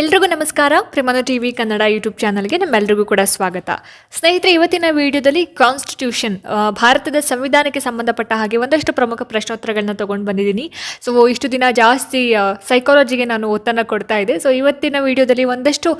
ಎಲ್ರಿಗೂ ನಮಸ್ಕಾರ. ಕ್ರಿಮನ ಟಿ ವಿ ಕನ್ನಡ ಯೂಟ್ಯೂಬ್ ಚಾನಲ್ಗೆ ನಮ್ಮೆಲ್ಲರಿಗೂ ಕೂಡ ಸ್ವಾಗತ. ಸ್ನೇಹಿತರೆ, ಇವತ್ತಿನ ವಿಡಿಯೋದಲ್ಲಿ ಕಾನ್ಸ್ಟಿಟ್ಯೂಷನ್ ಭಾರತದ ಸಂವಿಧಾನಕ್ಕೆ ಸಂಬಂಧಪಟ್ಟ ಹಾಗೆ ಒಂದಷ್ಟು ಪ್ರಮುಖ ಪ್ರಶ್ನೋತ್ತರಗಳನ್ನ ತೊಗೊಂಡು ಬಂದಿದ್ದೀನಿ. ಸೊ ಇಷ್ಟು ದಿನ ಜಾಸ್ತಿ ಸೈಕಾಲಜಿಗೆ ನಾನು ಒತ್ತನ್ನು ಕೊಡ್ತಾ ಇದ್ದೆ. ಸೊ ಇವತ್ತಿನ ವಿಡಿಯೋದಲ್ಲಿ ಒಂದಷ್ಟು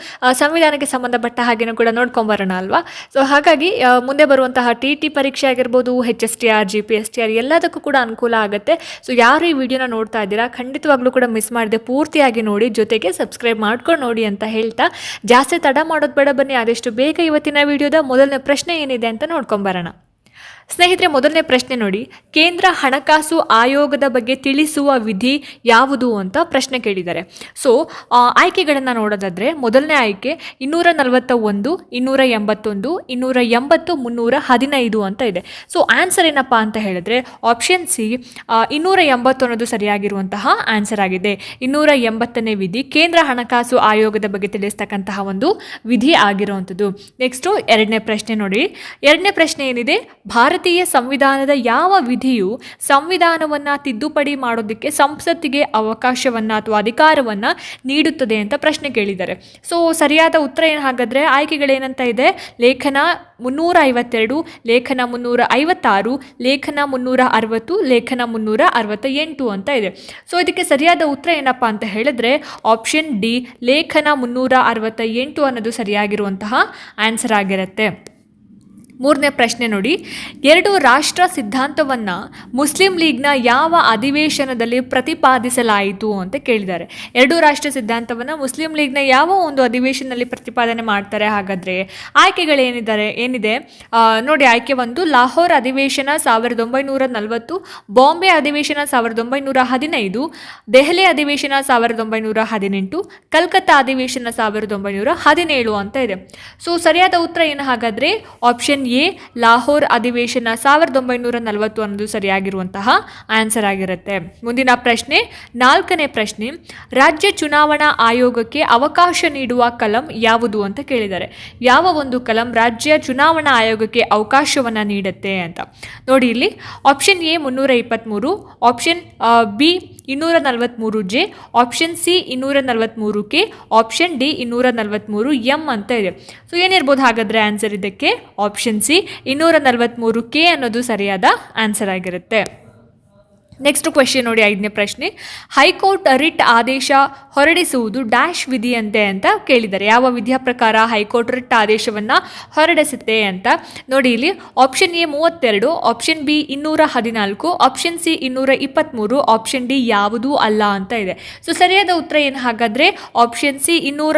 ಸಂವಿಧಾನಕ್ಕೆ ಸಂಬಂಧಪಟ್ಟ ಹಾಗೆನೂ ಕೂಡ ನೋಡ್ಕೊಂಬರೋಣ ಅಲ್ವಾ? ಸೊ ಹಾಗಾಗಿ ಮುಂದೆ ಬರುವಂತಹ ಟಿ ಟಿ ಪರೀಕ್ಷೆ ಆಗಿರ್ಬೋದು H S T R G P S T R ಎಲ್ಲದಕ್ಕೂ ಕೂಡ ಅನುಕೂಲ ಆಗುತ್ತೆ. ಸೊ ಯಾರು ಈ ವಿಡಿಯೋನ ನೋಡ್ತಾ ಇದ್ದೀರಾ, ಖಂಡಿತವಾಗ್ಲೂ ಕೂಡ ಮಿಸ್ ಮಾಡಿದೆ, ಪೂರ್ತಿಯಾಗಿ ನೋಡಿ, ಜೊತೆಗೆ ಸಬ್ಸ್ಕ್ರೈಬ್ ಮಾಡ್ಕೊಂಡು ನೋಡಿ ಅಂತ ಹೇಳ್ತಾ, ಜಾಸ್ತಿ ತಡ ಮಾಡೋದು ಬೇಡ ಬನ್ನಿ, ಆದಷ್ಟು ಬೇಗ ಇವತ್ತಿನ ವಿಡಿಯೋದ ಮೊದಲನೇ ಪ್ರಶ್ನೆ ಏನಿದೆ ಅಂತ ನೋಡ್ಕೊಂಬರೋಣ ಸ್ನೇಹಿತರೆ, ಮೊದಲನೇ ಪ್ರಶ್ನೆ ನೋಡಿ. ಕೇಂದ್ರ ಹಣಕಾಸು ಆಯೋಗದ ಬಗ್ಗೆ ತಿಳಿಸುವ ವಿಧಿ ಯಾವುದು ಅಂತ ಪ್ರಶ್ನೆ ಕೇಳಿದ್ದಾರೆ. ಸೊ ಆಯ್ಕೆಗಳನ್ನು ನೋಡೋದಾದ್ರೆ, ಮೊದಲನೇ ಆಯ್ಕೆ ಇನ್ನೂರ ನಲವತ್ತ ಒಂದು ಇನ್ನೂರ ಎಂಬತ್ತೊಂದು, ಇನ್ನೂರ ಎಂಬತ್ತು, ಮುನ್ನೂರ ಹದಿನೈದು ಅಂತ ಇದೆ. ಸೊ ಆನ್ಸರ್ ಏನಪ್ಪ ಅಂತ ಹೇಳಿದ್ರೆ ಆಪ್ಷನ್ ಸಿ ಇನ್ನೂರ ಎಂಬತ್ತೊಂದು ಸರಿಯಾಗಿರುವಂತಹ ಆನ್ಸರ್ ಆಗಿದೆ. ಇನ್ನೂರ ಎಂಬತ್ತನೇ ವಿಧಿ ಕೇಂದ್ರ ಹಣಕಾಸು ಆಯೋಗದ ಬಗ್ಗೆ ತಿಳಿಸ್ತಕ್ಕಂತಹ ಒಂದು ವಿಧಿ ಆಗಿರುವಂಥದ್ದು. ನೆಕ್ಸ್ಟು ಎರಡನೇ ಪ್ರಶ್ನೆ ನೋಡಿ. ಎರಡನೇ ಪ್ರಶ್ನೆ ಏನಿದೆ? ಭಾರತೀಯ ಸಂವಿಧಾನದ ಯಾವ ವಿಧಿಯು ಸಂವಿಧಾನವನ್ನು ತಿದ್ದುಪಡಿ ಮಾಡೋದಕ್ಕೆ ಸಂಸತ್ತಿಗೆ ಅವಕಾಶವನ್ನು ಅಥವಾ ಅಧಿಕಾರವನ್ನು ನೀಡುತ್ತದೆ ಅಂತ ಪ್ರಶ್ನೆ ಕೇಳಿದ್ದಾರೆ. ಸೊ ಸರಿಯಾದ ಉತ್ತರ ಏನು ಹಾಗಾದರೆ ಆಯ್ಕೆಗಳೇನಂತ ಇದೆ? ಲೇಖನ ಮುನ್ನೂರ ಐವತ್ತೆರಡು ಲೇಖನ ಮುನ್ನೂರ ಐವತ್ತಾರು ಲೇಖನ ಮುನ್ನೂರ ಅರವತ್ತು ಲೇಖನ ಮುನ್ನೂರ ಅರವತ್ತ ಎಂಟು ಅಂತ ಇದೆ. ಸೊ ಇದಕ್ಕೆ ಸರಿಯಾದ ಉತ್ತರ ಏನಪ್ಪ ಅಂತ ಹೇಳಿದ್ರೆ ಆಪ್ಷನ್ ಡಿ, ಲೇಖನ ಮುನ್ನೂರ ಅರವತ್ತ ಎಂಟು ಅನ್ನೋದು ಸರಿಯಾಗಿರುವಂತಹ ಆನ್ಸರ್ ಆಗಿರುತ್ತೆ. ಮೂರನೇ ಪ್ರಶ್ನೆ ನೋಡಿ. ಎರಡು ರಾಷ್ಟ್ರ ಸಿದ್ಧಾಂತವನ್ನು ಮುಸ್ಲಿಂ ಲೀಗ್ನ ಯಾವ ಅಧಿವೇಶನದಲ್ಲಿ ಪ್ರತಿಪಾದಿಸಲಾಯಿತು ಅಂತ ಕೇಳಿದ್ದಾರೆ. ಎರಡು ರಾಷ್ಟ್ರ ಸಿದ್ಧಾಂತವನ್ನು ಮುಸ್ಲಿಂ ಲೀಗ್ನ ಯಾವ ಒಂದು ಅಧಿವೇಶನದಲ್ಲಿ ಪ್ರತಿಪಾದನೆ ಮಾಡ್ತಾರೆ ಹಾಗಾದರೆ ಆಯ್ಕೆಗಳೇನಿದ್ದಾರೆ, ಏನಿದೆ? ನೋಡಿ ಆಯ್ಕೆ ಒಂದು, ಲಾಹೋರ್ ಅಧಿವೇಶನ ಸಾವಿರದ ಒಂಬೈನೂರ ನಲವತ್ತು, ಬಾಂಬೆ ಅಧಿವೇಶನ ಸಾವಿರದ ಒಂಬೈನೂರ ಹದಿನೈದು, ದೆಹಲಿ ಅಧಿವೇಶನ ಸಾವಿರದ ಒಂಬೈನೂರ ಹದಿನೆಂಟು, ಕಲ್ಕತ್ತಾ ಅಧಿವೇಶನ ಸಾವಿರದ ಒಂಬೈನೂರ ಹದಿನೇಳು ಅಂತ ಇದೆ. ಸೊ ಸರಿಯಾದ ಉತ್ತರ ಏನು ಹಾಗಾದರೆ ಆಪ್ಷನ್ ಎ, ಲಾಹೋರ್ ಅಧಿವೇಶನ ಸಾವಿರದ ಒಂಬೈನೂರ ನಲವತ್ತು ಅನ್ನೋದು ಸರಿಯಾಗಿರುವಂತಹ ಆನ್ಸರ್ ಆಗಿರುತ್ತೆ. ಮುಂದಿನ ಪ್ರಶ್ನೆ, ನಾಲ್ಕನೇ ಪ್ರಶ್ನೆ, ರಾಜ್ಯ ಚುನಾವಣಾ ಆಯೋಗಕ್ಕೆ ಅವಕಾಶ ನೀಡುವ ಕಲಂ ಯಾವುದು ಅಂತ ಕೇಳಿದ್ದಾರೆ. ಯಾವ ಒಂದು ಕಲಂ ರಾಜ್ಯ ಚುನಾವಣಾ ಆಯೋಗಕ್ಕೆ ಅವಕಾಶವನ್ನು ನೀಡುತ್ತೆ ಅಂತ. ನೋಡಿ ಇಲ್ಲಿ ಆಪ್ಷನ್ ಎ ಮುನ್ನೂರ ಇಪ್ಪತ್ತ್ಮೂರು ಆಪ್ಷನ್ ಬಿ ಇನ್ನೂರ ನಲವತ್ತ್ಮೂರು ಜೆ ಆಪ್ಷನ್ ಸಿ ಇನ್ನೂರ ನಲವತ್ತ್ಮೂರು ಕೆ ಆಪ್ಷನ್ ಡಿ ಇನ್ನೂರ ನಲವತ್ತ್ಮೂರು ಎಂ ಅಂತ ಇದೆ. ಸೊ ಏನಿರ್ಬೋದು ಹಾಗಾದರೆ ಆನ್ಸರ್ ಇದಕ್ಕೆ? ಆಪ್ಷನ್ ಸಿ ಇನ್ನೂರ ನಲವತ್ತ್ಮೂರು ಕೆ ಅನ್ನೋದು ಸರಿಯಾದ ಆನ್ಸರ್ ಆಗಿರುತ್ತೆ. ನೆಕ್ಸ್ಟ್ ಕ್ವೆಶನ್ ನೋಡಿ, ಐದನೇ ಪ್ರಶ್ನೆ. ಹೈಕೋರ್ಟ್ ರಿಟ್ ಆದೇಶ ಹೊರಡಿಸುವುದು ಡ್ಯಾಶ್ ವಿಧಿಯಂತೆ ಅಂತ ಕೇಳಿದ್ದಾರೆ. ಯಾವ ವಿಧಿಯ ಪ್ರಕಾರ ಹೈಕೋರ್ಟ್ ರಿಟ್ ಆದೇಶವನ್ನು ಹೊರಡಿಸುತ್ತೆ ಅಂತ ನೋಡಿ ಇಲ್ಲಿ. ಆಪ್ಷನ್ ಎ ಮೂವತ್ತೆರಡು ಆಪ್ಷನ್ ಬಿ ಇನ್ನೂರ ಹದಿನಾಲ್ಕು ಆಪ್ಷನ್ ಸಿ ಇನ್ನೂರ ಇಪ್ಪತ್ತ್ಮೂರು ಆಪ್ಷನ್ ಡಿ ಯಾವುದೂ ಅಲ್ಲ ಅಂತ ಇದೆ. ಸೊ ಸರಿಯಾದ ಉತ್ತರ ಏನು ಹಾಗಾದರೆ ಆಪ್ಷನ್ ಸಿ ಇನ್ನೂರ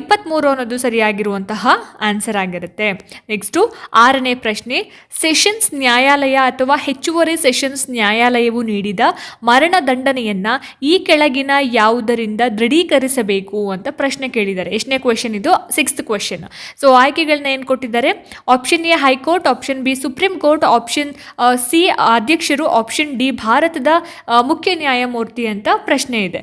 ಇಪ್ಪತ್ತ್ಮೂರು ಅನ್ನೋದು ಸರಿಯಾಗಿರುವಂತಹ ಆನ್ಸರ್ ಆಗಿರುತ್ತೆ. ನೆಕ್ಸ್ಟು ಆರನೇ ಪ್ರಶ್ನೆ. ಸೆಷನ್ಸ್ ನ್ಯಾಯಾಲಯ ಅಥವಾ ಹೆಚ್ಚುವರಿ ಸೆಷನ್ಸ್ ನ್ಯಾಯಾಲಯವು ನೀಡಿದ ಮರಣದಂಡನೆಯನ್ನ ಈ ಕೆಳಗಿನ ಯಾವುದರಿಂದ ದೃಢೀಕರಿಸಬೇಕು ಅಂತ ಪ್ರಶ್ನೆ ಕೇಳಿದ್ದಾರೆ. ಎಷ್ಟನೇ ಕ್ವೆಶನ್ ಇದು? ಸಿಕ್ಸ್ತ್ ಕ್ವೆಶನ್ ಸೊ ಆಯ್ಕೆಗಳನ್ನ ಏನು ಕೊಟ್ಟಿದ್ದಾರೆ? Option A high court option B supreme court option C ಅಧ್ಯಕ್ಷರು ಆಪ್ಷನ್ ಡಿ ಭಾರತದ ಮುಖ್ಯ ನ್ಯಾಯಮೂರ್ತಿ ಅಂತ ಪ್ರಶ್ನೆ ಇದೆ.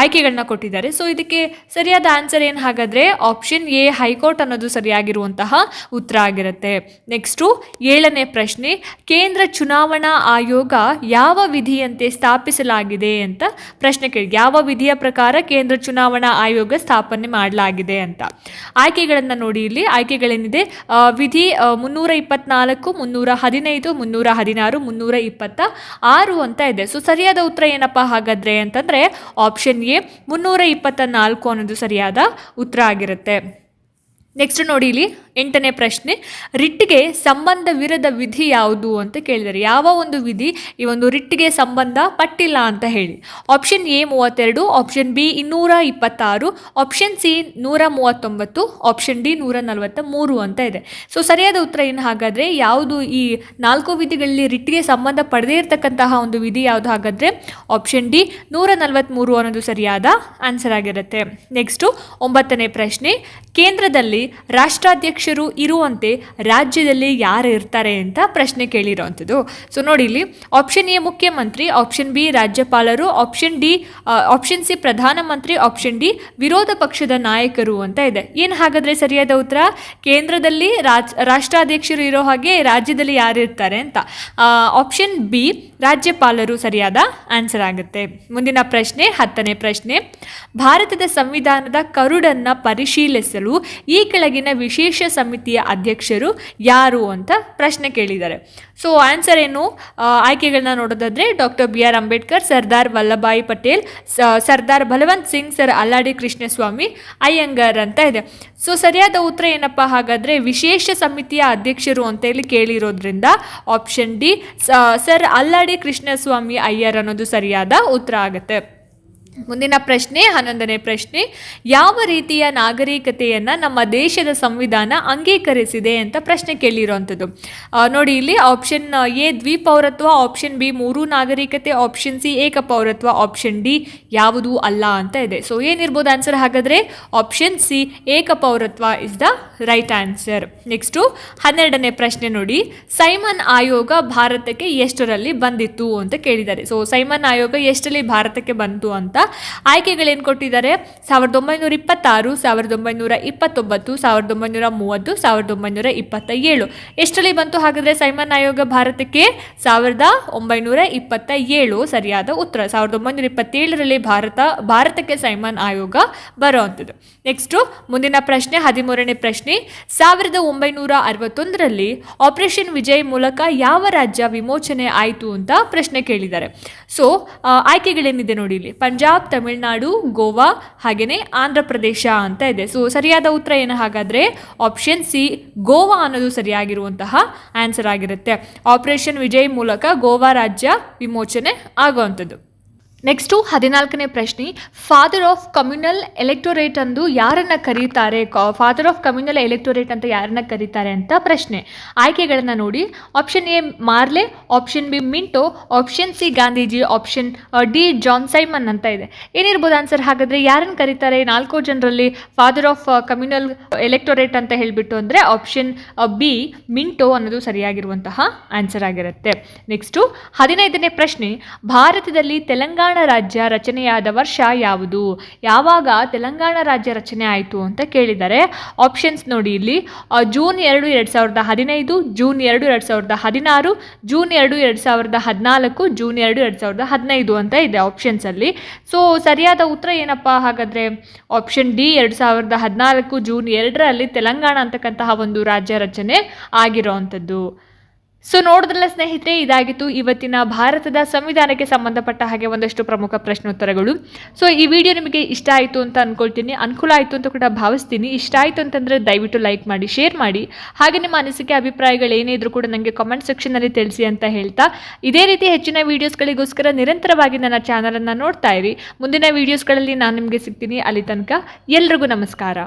ಆಯ್ಕೆಗಳನ್ನ ಕೊಟ್ಟಿದ್ದಾರೆ. ಸೊ ಇದಕ್ಕೆ ಸರಿಯಾದ ಆನ್ಸರ್ ಏನು ಹಾಗಾದರೆ ಆಪ್ಷನ್ ಎ ಹೈಕೋರ್ಟ್ ಅನ್ನೋದು ಸರಿಯಾಗಿರುವಂತಹ ಉತ್ತರ ಆಗಿರುತ್ತೆ. ನೆಕ್ಸ್ಟು ಏಳನೇ ಪ್ರಶ್ನೆ, ಕೇಂದ್ರ ಚುನಾವಣಾ ಆಯೋಗ ಯಾವ ವಿಧಿಯಂತೆ ಸ್ಥಾಪಿಸಲಾಗಿದೆ ಅಂತ ಪ್ರಶ್ನೆ ಕೇಳಿ ಯಾವ ವಿಧಿಯ ಪ್ರಕಾರ ಕೇಂದ್ರ ಚುನಾವಣಾ ಆಯೋಗ ಸ್ಥಾಪನೆ ಮಾಡಲಾಗಿದೆ ಅಂತ. ಆಯ್ಕೆಗಳನ್ನು ನೋಡಿ ಇಲ್ಲಿ. ಆಯ್ಕೆಗಳೇನಿದೆ? ವಿಧಿ ಮುನ್ನೂರ ಇಪ್ಪತ್ನಾಲ್ಕು, ಮುನ್ನೂರ ಹದಿನೈದು, ಮುನ್ನೂರ ಹದಿನಾರು, ಮುನ್ನೂರ ಇಪ್ಪತ್ತ ಆರು ಅಂತ ಇದೆ. ಸೊ ಸರಿಯಾದ ಉತ್ತರ ಏನಪ್ಪ ಹಾಗಾದ್ರೆ ಅಂತಂದ್ರೆ ಆಪ್ಷನ್ ಎ, ಮುನ್ನೂರ ಇಪ್ಪತ್ತ ನಾಲ್ಕು ಅನ್ನೋದು ಸರಿಯಾದ ಉತ್ತರ ಆಗಿರುತ್ತೆ. ನೆಕ್ಸ್ಟ್ ನೋಡಿ ಇಲ್ಲಿ. ಎಂಟನೇ ಪ್ರಶ್ನೆ, ರಿಟ್ಗೆ ಸಂಬಂಧವಿರದ ವಿಧಿ ಯಾವುದು ಅಂತ ಕೇಳಿದ್ದಾರೆ ಯಾವ ಒಂದು ವಿಧಿ ಈ ಒಂದು ರಿಟ್ಗೆ ಸಂಬಂಧ ಪಟ್ಟಿಲ್ಲ ಅಂತ ಹೇಳಿ. ಆಪ್ಷನ್ ಎ ಮೂವತ್ತೆರಡು ಆಪ್ಷನ್ ಬಿ ಇನ್ನೂರ ಇಪ್ಪತ್ತಾರು ಆಪ್ಷನ್ ಸಿ ನೂರ ಮೂವತ್ತೊಂಬತ್ತು ಆಪ್ಷನ್ ಡಿ ನೂರ ನಲವತ್ತ ಮೂರು ಅಂತ ಇದೆ. ಸೊ ಸರಿಯಾದ ಉತ್ತರ ಏನು ಹಾಗಾದರೆ, ಯಾವುದು ಈ ನಾಲ್ಕು ವಿಧಿಗಳಲ್ಲಿ ರಿಟ್ಗೆ ಸಂಬಂಧ ಪಡೆದೇ ಇರತಕ್ಕಂತಹ ಒಂದು ವಿಧಿ ಯಾವುದು ಹಾಗಾದರೆ ಆಪ್ಷನ್ ಡಿ ನೂರ ನಲವತ್ತ್ಮೂರು ಅನ್ನೋದು ಸರಿಯಾದ ಆನ್ಸರ್ ಆಗಿರುತ್ತೆ. ನೆಕ್ಸ್ಟು ಒಂಬತ್ತನೇ ಪ್ರಶ್ನೆ, ಕೇಂದ್ರದಲ್ಲಿ ರಾಷ್ಟ್ರಾಧ್ಯಕ್ಷ ಅಧ್ಯಕ್ಷರು ಇರುವಂತೆ ರಾಜ್ಯದಲ್ಲಿ ಯಾರು ಇರ್ತಾರೆ ಅಂತ ಪ್ರಶ್ನೆ ಕೇಳಿರುವಂಥದ್ದು ಸೊ ನೋಡಿ ಇಲ್ಲಿ ಆಪ್ಷನ್ ಎ ಮುಖ್ಯಮಂತ್ರಿ ಆಪ್ಷನ್ ಬಿ ರಾಜ್ಯಪಾಲರು ಆಪ್ಷನ್ ಡಿ ಆಪ್ಷನ್ ಸಿ ಪ್ರಧಾನಮಂತ್ರಿ ಆಪ್ಷನ್ ಡಿ ವಿರೋಧ ಪಕ್ಷದ ನಾಯಕರು ಅಂತ ಇದೆ. ಏನು ಹಾಗಾದ್ರೆ ಸರಿಯಾದ ಉತ್ತರ? ಕೇಂದ್ರದಲ್ಲಿ ರಾಜ್, ರಾಷ್ಟ್ರಾಧ್ಯಕ್ಷರು ಇರೋ ಹಾಗೆ ರಾಜ್ಯದಲ್ಲಿ ಯಾರು ಇರ್ತಾರೆ ಅಂತ. ಆಪ್ಷನ್ ಬಿ ರಾಜ್ಯಪಾಲರು ಸರಿಯಾದ ಆನ್ಸರ್ ಆಗುತ್ತೆ. ಮುಂದಿನ ಪ್ರಶ್ನೆ, ಹತ್ತನೇ ಪ್ರಶ್ನೆ. ಭಾರತದ ಸಂವಿಧಾನದ ಕರುಡನ್ನ ಪರಿಶೀಲಿಸಲು ಈ ಕೆಳಗಿನ ವಿಶೇಷ ಸಮಿತಿಯ ಅಧ್ಯಕ್ಷರು ಯಾರು ಅಂತ ಪ್ರಶ್ನೆ ಕೇಳಿದ್ದಾರೆ. ಸೊ ಆನ್ಸರ್ ಏನು? ಆಯ್ಕೆಗಳನ್ನ ನೋಡೋದಾದ್ರೆ doctor B R Ambedkar Sardar Vallabhbhai Patel Sardar Balwant Singh sir Alladi Krishnaswami Iyengar ಅಂತ ಇದೆ. ಸೊ ಸರಿಯಾದ ಉತ್ತರ ಏನಪ್ಪ? ಹಾಗಾದ್ರೆ ವಿಶೇಷ ಸಮಿತಿಯ ಅಧ್ಯಕ್ಷರು ಅಂತ ಹೇಳಿ ಕೇಳಿರೋದ್ರಿಂದ option D sir Alladi Krishnaswami Iyer ಅನ್ನೋದು ಸರಿಯಾದ ಉತ್ತರ ಆಗುತ್ತೆ. ಮುಂದಿನ ಪ್ರಶ್ನೆ, ಹನ್ನೊಂದನೇ ಪ್ರಶ್ನೆ. ಯಾವ ರೀತಿಯ ನಾಗರಿಕತೆಯನ್ನು ನಮ್ಮ ದೇಶದ ಸಂವಿಧಾನ ಅಂಗೀಕರಿಸಿದೆ ಅಂತ ಪ್ರಶ್ನೆ ಕೇಳಿರುವಂಥದ್ದು ನೋಡಿ ಇಲ್ಲಿ ಆಪ್ಷನ್ ಎ, ದ್ವಿಪೌರತ್ವ ಆಪ್ಷನ್ ಬಿ, ಮೂರು ನಾಗರಿಕತೆ ಆಪ್ಷನ್ ಸಿ ಏಕ ಪೌರತ್ವ ಆಪ್ಷನ್ ಡಿ, ಯಾವುದು ಅಲ್ಲ ಅಂತ ಇದೆ. ಸೊ ಏನಿರ್ಬೋದು ಆನ್ಸರ್ ಹಾಗಾದರೆ? ಆಪ್ಷನ್ ಸಿ ಏಕ ಪೌರತ್ವ is the right answer next ಹನ್ನೆರಡನೇ ಪ್ರಶ್ನೆ ನೋಡಿ. ಸೈಮನ್ ಆಯೋಗ ಭಾರತಕ್ಕೆ ಎಷ್ಟರಲ್ಲಿ ಬಂದಿತ್ತು ಅಂತ ಕೇಳಿದ್ದಾರೆ. ಸೊ ಸೈಮನ್ ಆಯೋಗ ಎಷ್ಟರಲ್ಲಿ ಭಾರತಕ್ಕೆ ಬಂತು ಅಂತ ಆಯ್ಕೆಗಳೇನು ಕೊಟ್ಟಿದ್ದಾರೆ? ಸಾವಿರದ ಒಂಬೈನೂರ ಇಪ್ಪತ್ತಾರು, ಸಾವಿರದ ಒಂಬೈನೂರ ಇಪ್ಪತ್ತೊಂಬತ್ತು, ಸಾವಿರದ ಒಂಬೈನೂರ ಮೂವತ್ತು, ಸಾವಿರದ ಒಂಬೈನೂರ ಇಪ್ಪತ್ತ ಏಳು ಎಷ್ಟರಲ್ಲಿ ಬಂತು ಹಾಗಾದರೆ ಸೈಮನ್ ಆಯೋಗ ಭಾರತಕ್ಕೆ? ಸಾವಿರದ ಒಂಬೈನೂರ ಇಪ್ಪತ್ತ ಏಳು ಸರಿಯಾದ ಉತ್ತರ. ಸಾವಿರದ ಒಂಬೈನೂರ ಇಪ್ಪತ್ತೇಳರಲ್ಲಿ ಭಾರತ, ಭಾರತಕ್ಕೆ ಸೈಮನ್ ಆಯೋಗ ಬರುವಂಥದ್ದು. ನೆಕ್ಸ್ಟು ಮುಂದಿನ ಪ್ರಶ್ನೆ, ಹದಿಮೂರನೇ ಪ್ರಶ್ನೆ. ಸಾವಿರದ ಒಂಬೈನೂರ ಅರವತ್ತೊಂದರಲ್ಲಿ ಆಪರೇಷನ್ ವಿಜಯ್ ಮೂಲಕ ಯಾವ ರಾಜ್ಯ ವಿಮೋಚನೆ ಆಯಿತು ಅಂತ ಪ್ರಶ್ನೆ ಕೇಳಿದ್ದಾರೆ. ಸೊ ಆಯ್ಕೆಗಳೇನಿದೆ ನೋಡಿ ಇಲ್ಲಿ? ಪಂಜಾಬ್ ತಮಿಳುನಾಡು, ಗೋವಾ ಹಾಗೆಯೇ ಆಂಧ್ರ ಪ್ರದೇಶ ಅಂತ ಇದೆ. ಸೊ ಸರಿಯಾದ ಉತ್ತರ ಏನು ಹಾಗಾದರೆ ಆಪ್ಷನ್ ಸಿ ಗೋವಾ ಅನ್ನೋದು ಸರಿಯಾಗಿರುವಂತಹ ಆನ್ಸರ್ ಆಗಿರುತ್ತೆ. ಆಪರೇಷನ್ ವಿಜಯ್ ಮೂಲಕ ಗೋವಾ ರಾಜ್ಯ ವಿಮೋಚನೆ ಆಗುವಂಥದ್ದು. ನೆಕ್ಸ್ಟು ಹದಿನಾಲ್ಕನೇ ಪ್ರಶ್ನೆ ಫಾದರ್ ಆಫ್ ಕಮ್ಯುನಲ್ ಎಲೆಕ್ಟೊರೇಟ್ ಅಂದು ಯಾರನ್ನು ಕರೀತಾರೆ? ಫಾದರ್ ಆಫ್ ಕಮ್ಯುನಲ್ ಎಲೆಕ್ಟೋರೇಟ್ ಅಂತ ಯಾರನ್ನ ಕರೀತಾರೆ? ಅಂತ ಪ್ರಶ್ನೆ. ಆಯ್ಕೆಗಳನ್ನು ನೋಡಿ. Option A Morley. Option B Minto. Option C Gandhiji. Option D, John Simon ಅಂತ ಇದೆ. ಏನಿರ್ಬೋದು ಆನ್ಸರ್ ಹಾಗಾದರೆ ಯಾರನ್ನು ಕರೀತಾರೆ? ನಾಲ್ಕು ಜನರಲ್ಲಿ ಫಾದರ್ ಆಫ್ ಕಮ್ಯುನಲ್ ಎಲೆಕ್ಟೊರೇಟ್ ಅಂತ ಹೇಳಿಬಿಟ್ಟು ಅಂದರೆ ಆಪ್ಷನ್ ಬಿ, ಮಿಂಟೋ ಅನ್ನೋದು ಸರಿಯಾಗಿರುವಂತಹ ಆನ್ಸರ್ ಆಗಿರುತ್ತೆ. ನೆಕ್ಸ್ಟು ಹದಿನೈದನೇ ಪ್ರಶ್ನೆ. ಭಾರತದಲ್ಲಿ ತೆಲಂಗಾಣ ರಾಜ್ಯ ರಚನೆಯಾದ ವರ್ಷ ಯಾವುದು? ಯಾವಾಗ ತೆಲಂಗಾಣ ರಾಜ್ಯ ರಚನೆ ಆಯಿತು ಅಂತ ಕೇಳಿದ್ದಾರೆ ಆಪ್ಷನ್ಸ್ ನೋಡಿ ಇಲ್ಲಿ. ಜೂನ್ ಎರಡು ಎರಡು ಸಾವಿರದ ಹದಿನೈದು, ಜೂನ್ ಎರಡು ಎರಡು ಸಾವಿರದ ಹದಿನಾರು, ಜೂನ್ ಎರಡು ಎರಡು ಸಾವಿರದ ಹದಿನಾಲ್ಕು, ಜೂನ್ ಎರಡು ಎರಡು ಸಾವಿರದ ಹದಿನೈದು ಅಂತ ಇದೆ ಆಪ್ಷನ್ಸಲ್ಲಿ ಸೊ ಸರಿಯಾದ ಉತ್ತರ ಏನಪ್ಪ ಹಾಗಾದರೆ? ಆಪ್ಷನ್ ಡಿ ಎರಡು ಸಾವಿರದ ಹದಿನಾಲ್ಕು, ಜೂನ್ ಎರಡರಲ್ಲಿ ತೆಲಂಗಾಣ ಅಂತಕ್ಕಂತಹ ಒಂದು ರಾಜ್ಯ ರಚನೆ ಆಗಿರೋವಂಥದ್ದು ಸೊ ನೋಡಿದ್ರಲ್ಲ ಸ್ನೇಹಿತರೆ, ಇದಾಗಿತ್ತು ಇವತ್ತಿನ ಭಾರತದ ಸಂವಿಧಾನಕ್ಕೆ ಸಂಬಂಧಪಟ್ಟ ಹಾಗೆ ಒಂದಷ್ಟು ಪ್ರಮುಖ ಪ್ರಶ್ನೋತ್ತರಗಳು. ಸೊ ಈ ವಿಡಿಯೋ ನಿಮಗೆ ಇಷ್ಟ ಆಯಿತು ಅಂತ ಅಂದ್ಕೊಳ್ತೀನಿ ಅನುಕೂಲ ಆಯಿತು ಅಂತ ಕೂಡ ಭಾವಿಸ್ತೀನಿ. ಇಷ್ಟ ಆಯಿತು ಅಂತಂದರೆ ದಯವಿಟ್ಟು ಲೈಕ್ ಮಾಡಿ, ಶೇರ್ ಮಾಡಿ. ಹಾಗೆ ನಿಮ್ಮ ಅನಿಸಿಕೆ, ಅಭಿಪ್ರಾಯಗಳು ಏನೇ ಇದ್ರೂ ಕೂಡ ನನಗೆ ಕಮೆಂಟ್ ಸೆಕ್ಷನ್ನಲ್ಲಿ ತಿಳಿಸಿ ಅಂತ ಹೇಳ್ತಾ. ಇದೇ ರೀತಿ ಹೆಚ್ಚಿನ ವೀಡಿಯೋಸ್ಗಳಿಗೋಸ್ಕರ ನಿರಂತರವಾಗಿ ನನ್ನ ಚಾನಲನ್ನು ನೋಡ್ತಾ ಇರಿ. ಮುಂದಿನ ವೀಡಿಯೋಸ್ಗಳಲ್ಲಿ ನಾನು ನಿಮಗೆ ಸಿಗ್ತೀನಿ. ಅಲ್ಲಿ ತನಕ ಎಲ್ರಿಗೂ ನಮಸ್ಕಾರ.